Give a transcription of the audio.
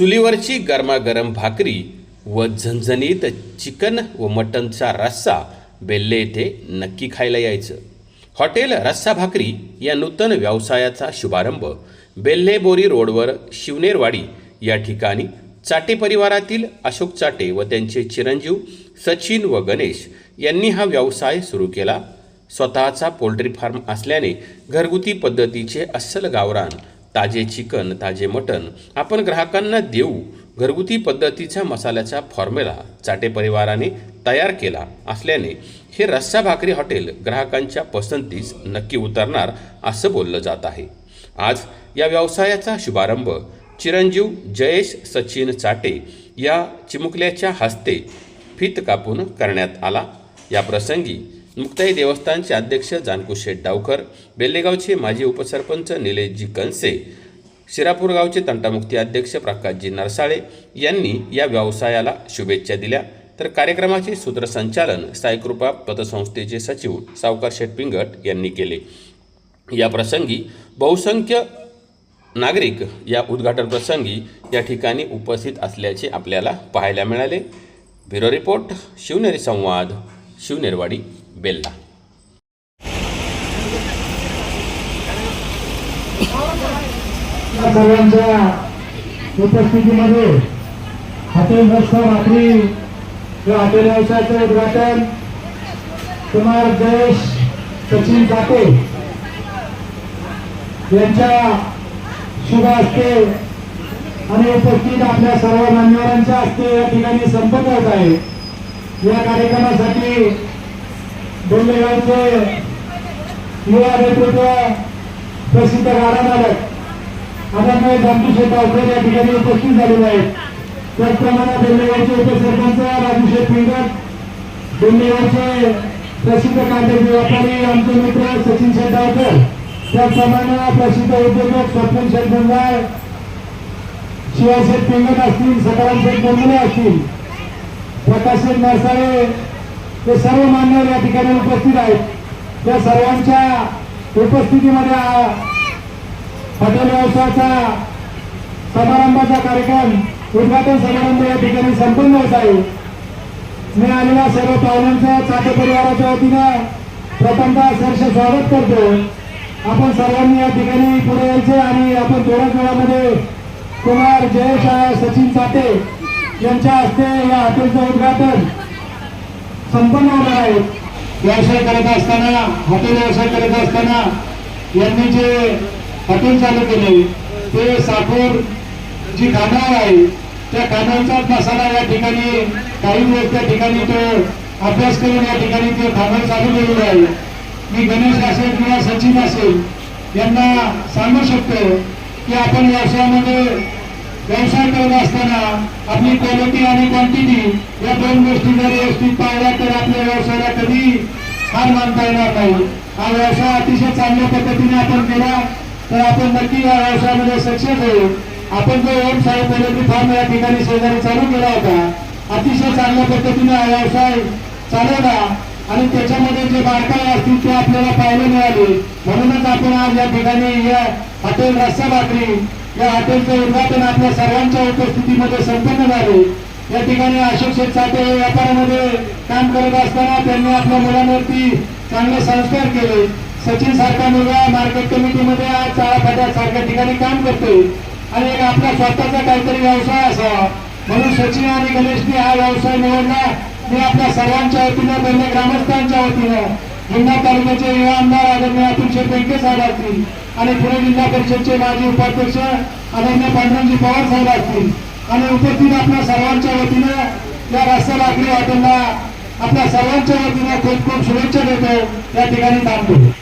चुलीवरची गरमागरम भाकरी व झणझणीत चिकन व मटनचा रस्सा बेल्ले येथे नक्की खायला यायचं. हॉटेल रस्सा भाकरी या नूतन व्यवसायाचा शुभारंभ बेल्ले बोरी रोडवर शिवनेरवाडी या ठिकाणी चाटे परिवारातील अशोक चाटे व त्यांचे चिरंजीव सचिन व गणेश यांनी हा व्यवसाय सुरू केला. स्वतःचा पोल्ट्री फार्म असल्याने घरगुती पद्धतीचे अस्सल गावरान ताजे चिकन ताजे मटण आपण ग्राहकांना देऊ. घरगुती पद्धतीचा मसाल्याचा फॉर्म्युला चाटे परिवाराने तयार केला असल्याने हे रस्सा भाकरी हॉटेल ग्राहकांच्या पसंतीस नक्की उतरणार असं बोललं जात आहे. आज या व्यवसायाचा शुभारंभ चिरंजीव जयेश सचिन चाटे या चिमुकल्याच्या हस्ते फित कापून करण्यात आला. या प्रसंगी मुक्ताई देवस्थानचे अध्यक्ष जानकू शेठ डावकर बेल्लेगावचे माजी उपसरपंच निलेशजी कनसे शिरापूर गावचे तंटामुक्ती अध्यक्ष प्रकाशजी नरसाळे यांनी या व्यवसायाला शुभेच्छा दिल्या. तर कार्यक्रमाचे सूत्रसंचालन साईकृपा पतसंस्थेचे सचिव सावकार शेठ पिंगट यांनी केले. या प्रसंगी बहुसंख्य नागरिक या उद्घाटन प्रसंगी या ठिकाणी उपस्थित असल्याचे आपल्याला पाहायला मिळाले. ब्युरो रिपोर्ट शिवनेरी संवाद शिवनेरवाडी. बेल्ला सर्वांच्या उपस्थितीमध्ये हॉटेल रस्ता रात्री या हॉटेल व्यवसायाचं उद्घाटन. कुमार जयेश सचिन काटे यांच्या शुभ हस्ते आणि उपस्थित आपल्या सर्व मान्यवरांच्या हस्ते या ठिकाणी संपन्न होत आहे. या कार्यक्रमासाठी डोंबेगावचे युवा नेतृत्व प्रसिद्ध गाडा मालक आदरणीय रामकृष्ण शेतावकर या ठिकाणी उपस्थित झालेले आहेत त्याचप्रमाणे बेल्लेगावचे उपसरपंच राजूशेठ पिंगट बेल्लेगावचे प्रसिद्ध कांद्याचे व्यापारी आमचे मित्र सचिन शेतावकर त्याचप्रमाणे प्रसिद्ध उद्योजक स्वप्न शेतगंगाळ बंगाळ शिवाशेठ पिंगट असतील सकाराम शेठ असतील प्रकाश शेठ नरसाळे ते सर्व मान्यवर या ठिकाणी उपस्थित आहेत. त्या सर्वांच्या उपस्थितीमध्ये हॉटेल व्यवसायाचा समारंभाचा कार्यक्रम उद्घाटन समारंभ या ठिकाणी संपन्न होत आहे. मी आलेल्या सर्व पाहुण्यांच्या चाटे परिवाराच्या वतीनं प्रथमतः सहर्ष स्वागत करतो. आपण सर्वांनी या ठिकाणी पुढे यायचे आणि आपण थोड्याच वेळामध्ये कुमार जयेश सचिन चाटे यांच्या हस्ते या हॉटेलचं उद्घाटन संपन्न होणार आहे. व्यवसाय करत असताना हॉटेल व्यवसाय करत असताना यांनी जे हॉटेल चालू केले ते साखर जी खानावळ आहे त्या खानावळचाच मसाला या ठिकाणी काही दिवस त्या ठिकाणी तो अभ्यास करून या ठिकाणी ते खानावळ चालू केलेलं आहे. मी गणेश असेल किंवा सचिन असेल यांना सांगू शकतो की आपण व्यवसायामध्ये व्यवसाय करत असताना आपली क्वालिटी आणि क्वांटिटी या दोन गोष्टी जर व्यवस्थित पाहिल्या तर आपल्या व्यवसायाला कधी हार मानता येणार नाही. हा व्यवसाय अतिशय चांगल्या पद्धतीने आपण केला तर आपण नक्की या व्यवसायामध्ये सक्सेस होऊ. आपण जो ओम साहेब पोल्ट्री फार्म या ठिकाणी शेजारी चालू केला होता अतिशय चांगल्या पद्धतीने हा व्यवसाय चालवला आणि त्याच्यामध्ये जे बारकावे असतील ते आपल्याला पाहायला मिळाले. म्हणूनच आपण आज या ठिकाणी या हॉटेल रस्सा भाकरी या हॉटेलचं उद्घाटन आपल्या सर्वांच्या उपस्थितीमध्ये संपन्न झाले. या ठिकाणी अशोक शेठ साठे व्यापारामध्ये काम करत असताना त्यांनी आपल्या मुलांवरती चांगले संस्कार केले. सचिन सारखा मुलगा मार्केट कमिटीमध्ये आज चाळाफाट्या सारख्या ठिकाणी काम करतोय. आणि एक आपला स्वतःचा काहीतरी व्यवसाय असावा. म्हणून सचिन आणि गणेशने हा व्यवसाय निवडला. मी आपल्या सर्वांच्या वतीनं ग्रामस्थांच्या वतीनं जिल्हा तालुक्याचे युवा आमदार आदरणीय अतुल शेठ बेंके साहेब असतील आणि पुणे जिल्हा परिषदचे माजी उपाध्यक्ष आदरणीय पांडुरंगजी पवार साहेब असतील. आणि उपस्थित आपल्या सर्वांच्या वतीनं या रस्ता लागली हॉटेलला आपल्या सर्वांच्या वतीनं खूप खूप शुभेच्छा देतो. या ठिकाणी थांबतो